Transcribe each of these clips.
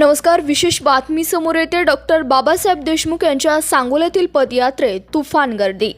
नमस्कार विशेष बातमी समोर येते डॉक्टर बाबासाहेब देशमुख यांच्या सांगोल्यातील पदयात्रेत तुफान गर्दी.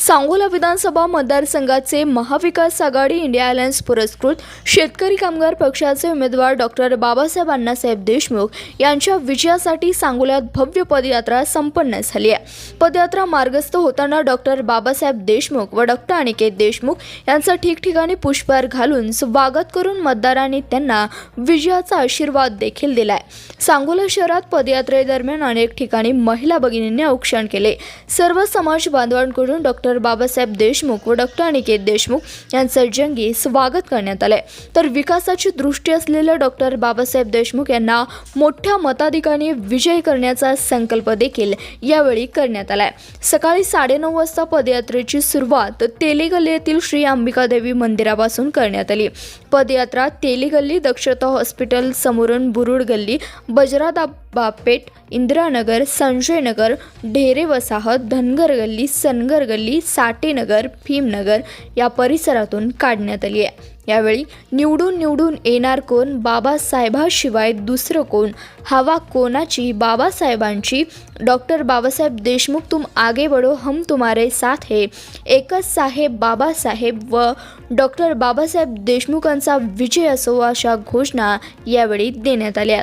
सांगोला विधानसभा मतदारसंघाचे महाविकास आघाडी इंडिया अलायन्स पुरस्कृत शेतकरी कामगार पक्षाचे उमेदवार डॉक्टर बाबासाहेब अण्णासाहेब देशमुख यांच्या विजयासाठी सांगोल्यात भव्य पदयात्रा संपन्न झाली आहे. पदयात्रा मार्गस्थ होताना डॉक्टर बाबासाहेब देशमुख व डॉक्टर अनिकेत देशमुख यांचा ठिकठिकाणी पुष्पहार घालून स्वागत करून मतदारांनी त्यांना विजयाचा आशीर्वाद देखील दिलाय. सांगोला शहरात पदयात्रेदरम्यान अनेक ठिकाणी महिला भगिनींनी औक्षण केले. सर्व समाज बांधवांकडून डॉक्टर बाबासाहेब देशमुख व डॉक्टर अनिकेत देशमुख यांचं जंगी स्वागत करण्यात आलंय. तर विकासाची दृष्टी असलेल्या डॉक्टर बाबासाहेब देशमुख यांना मोठ्या मताधिकाने विजय करण्याचा संकल्प देखील यावेळी करण्यात आलाय. सकाळी साडेनऊ वाजता पदयात्रेची सुरुवात तेलीगल्ली येथील श्री अंबिकादेवी मंदिरापासून करण्यात आली. पदयात्रा तेलीगल्ली दक्षता हॉस्पिटल समोरून बुरुड गल्ली बजरादाबा बापेट इंदिरानगर संजयनगर ढेरे वसाहत धनगर गल्ली सनगर गल्ली साटेनगर भीमनगर या परिसरातून काढण्यात आली आहे. यावेळी निवडून निवडून येणार कोण? बाबासाहेबाशिवाय दुसरं कोण? हवा कोणाची? बाबासाहेबांची. डॉक्टर बाबासाहेब देशमुख तुम आगे बढो हम तुम्हारे साथ है. एकच साहेब बाबासाहेब व डॉक्टर बाबासाहेब देशमुखांचा विजय असो अशा घोषणा यावेळी देण्यात आल्या